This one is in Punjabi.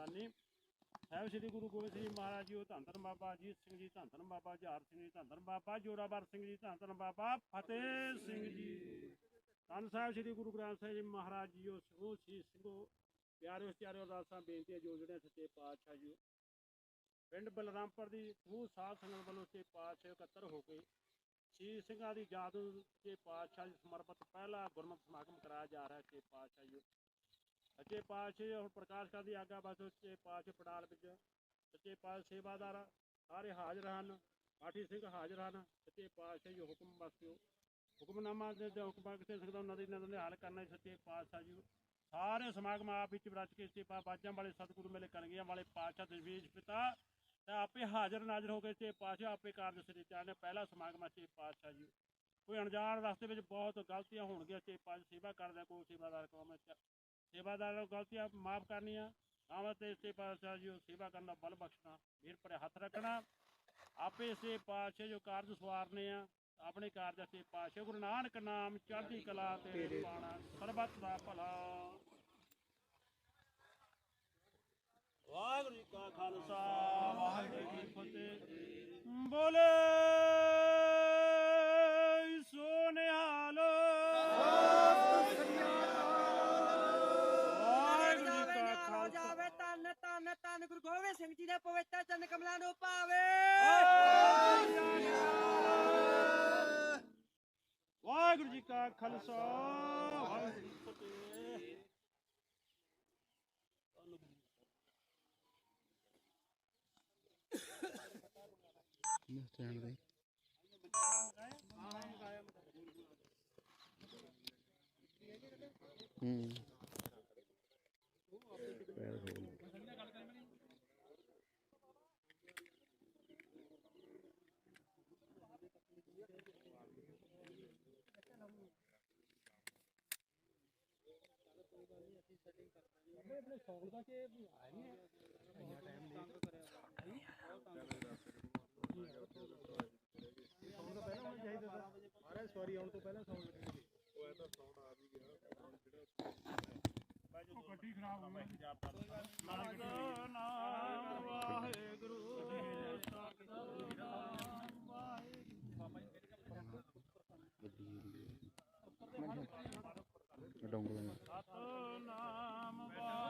ਖਾਨਦਾਨੀ ਸਾਹਿਬ ਸ੍ਰੀ ਗੁਰੂ ਗੋਬਿੰਦ ਸਿੰਘ ਮਹਾਰਾਜ ਜੀ, ਉਹ ਧੰਨ ਬਾਬਾ ਅਜੀਤ ਸਿੰਘ ਜੀ, ਧੰਨ ਬਾਬਾ ਜਹਾਰ ਸਿੰਘ ਜੀ, ਧੰਨ ਬਾਬਾ ਜੋਰਾਵਰ ਸਿੰਘ ਜੀ, ਧੰਨ ਬਾਬਾ ਫਤਿਹ ਸਿੰਘ ਜੀ। ਧੰਨ ਸਾਹਿਬ ਸ੍ਰੀ ਗੁਰੂ ਗ੍ਰੰਥ ਸਾਹਿਬ ਜੀ ਮਹਾਰਾਜ ਜੀ ਉਹ ਸਿੰਘੋ ਸੀ ਸਿੰਘੋ। ਪਿਆਰਿਓ ਪਿਆਰਿਓ ਅਰਦਾਸਾਂ, ਬੇਨਤੀਆਂ, ਜੋ ਜਿਹੜੇ ਸੱਚੇ ਪਾਤਸ਼ਾਹ ਜੀ। ਪਿੰਡ ਬਲਰਾਮਪੁਰ ਦੀ ਸਮੂਹ ਸਾਧ ਸੰਗਤ ਵੱਲੋਂ ਸੱਚੇ ਪਾਤਸ਼ਾਹ ਇਕੱਤਰ ਹੋ ਕੇ ਸ਼ਹੀਦ ਸਿੰਘਾਂ ਦੀ ਯਾਦ ਨੂੰ ਸੱਚੇ ਪਾਤਸ਼ਾਹ ਜੀ ਸਮਰਪਿਤ ਪਹਿਲਾ ਗੁਰਮਤਿ ਸਮਾਗਮ ਕਰਾਇਆ ਜਾ ਰਿਹਾ ਸੱਚੇ ਪਾਤਸ਼ਾਹ ਜੀ। ਸੱਚੇ ਪਾਤਸ਼ਾਹ ਹੁਣ ਪ੍ਰਕਾਸ਼ ਕਰਨ ਦੀ ਆਗਿਆ ਬਸ ਸੱਚੇ ਪਾਤਸ਼ਾਹ ਪੜਾਲ ਵਿੱਚ। ਸੱਚੇ ਪਾਤਸ਼ਾਹ ਸੇਵਾਦਾਰ ਸਾਰੇ ਹਾਜ਼ਰ ਹਨ ਪਾਠੀ ਸਿੰਘ ਹਾਜ਼ਰ ਹਨ ਸੱਚੇ ਪਾਤਸ਼ਾਹ ਜੀ ਹੁਕਮ ਬਸਿਓ ਹੁਕਮਨਾਮਾ ਦੇ ਦੇ ਕਿਸੇ ਸਕਦਾ, ਉਹਨਾਂ ਦੀ ਨਜ਼ਰ ਦੇ ਹਾਲ ਕਰਨਾ ਸੱਚੇ ਪਾਤਸ਼ਾਹ ਜੀ। ਸਾਰੇ ਸਮਾਗਮ ਆਪ ਵਿੱਚ ਰਚ ਕੇ ਸੱਚੇ ਬਾਜਾਂ ਵਾਲੇ ਸਤਿਗੁਰੂ ਮੇਲੇ ਕਣਗੀਆਂ ਵਾਲੇ ਪਾਤਸ਼ਾਹ ਦੇ ਪਿਤਾ। ਤਾਂ ਆਪੇ ਹਾਜ਼ਰ ਨਾਜ਼ਰ ਹੋ ਕੇ ਸੱਚੇ ਪਾਤਸ਼ਾਹ ਆਪੇ ਕਾਰਜ ਸ੍ਰੀ ਚਾਹਨੇ ਪਹਿਲਾ ਸਮਾਗਮ ਹੈ ਪਾਤਸ਼ਾਹ ਜੀ। ਕੋਈ ਅਣਜਾਣ ਰਸਤੇ ਵਿੱਚ ਬਹੁਤ ਗਲਤੀਆਂ ਹੋਣਗੀਆਂ ਸੱਚੇ ਪਾਤਸ਼ਾਹ ਸੇਵਾ ਕਰਦਾ, ਕੋਈ ਸੇਵਾਦਾਰ ਕੌਮ ਸੇਵਾਦਾਰਾਂ ਨੂੰ ਗਲਤੀਆਂ ਮਾਫ ਕਰਨੀਆਂ ਆਵਾਂ ਤੇ ਸੱਚੇ ਪਾਤਸ਼ਾਹ ਜੀ ਸੇਵਾ ਕਰਨ ਦਾ ਬਲ ਬਖਸ਼ਣਾ ਵੀਰ ਭਰੇ ਹੱਥ ਰੱਖਣਾ। ਆਪੇ ਸੇ ਪਾਤਸ਼ਾਹ ਜੋ ਕਾਰਜ ਸਵਾਰਨੇ ਆ ਆਪਣੇ ਕਾਰਜ ਸੇ ਪਾਤਸ਼ਾਹ ਗੁਰੂ ਨਾਨਕ ਨਾਮ ਚੜ੍ਹਦੀ ਕਲਾ ਤੇ ਪਾਣਾ ਸਰਬੱਤ ਦਾ ਭਲਾ। ਵਾਹਿਗੁਰੂ ਜੀ ਕਾ ਖਾਲਸਾ ਵਾਹਿਗੁਰੂ ਜੀ ਕੀ ਫਤਿਹ। ਬੋਲੇ ਧੰਨ ਧੰਨ ਗੁਰੂ ਗੋਬਿੰਦ ਸਿੰਘ ਜੀ ਦੇ ਪਵਿੱਤਰ ਚਰਨ ਕਮਲਾਂ ਨੂੰ ਪਾਵੇ। ਵਾਹਿਗੁਰੂ ਜੀ ਕਾ ਖਾਲਸਾ। ਵਾਹਿਗੁਰੂ ਜੀ ਕੀ ਫਤਿਹ ਸਟੈਂਡ ਦੇ ਹੂੰ। ਪੈਰ ਸਵਾਰੀ ਆਉਣ ਤੋਂ ਪਹਿਲਾਂ ਸੌਣ ਲੱਗੇ ਸੀ ਉਹ ਐ ਤਾਂ ਸੌਣ ਆ ਵੀ ਗਿਆ ਜਿਹੜਾ ਉਹ ਗੱਡੀ ਖਰਾਬ ਹੋ ਗਈ ਜਾ ਪਰ ਨਾਮ ਵਾਹਿਗੁਰੂ ਡੋਂਗਲ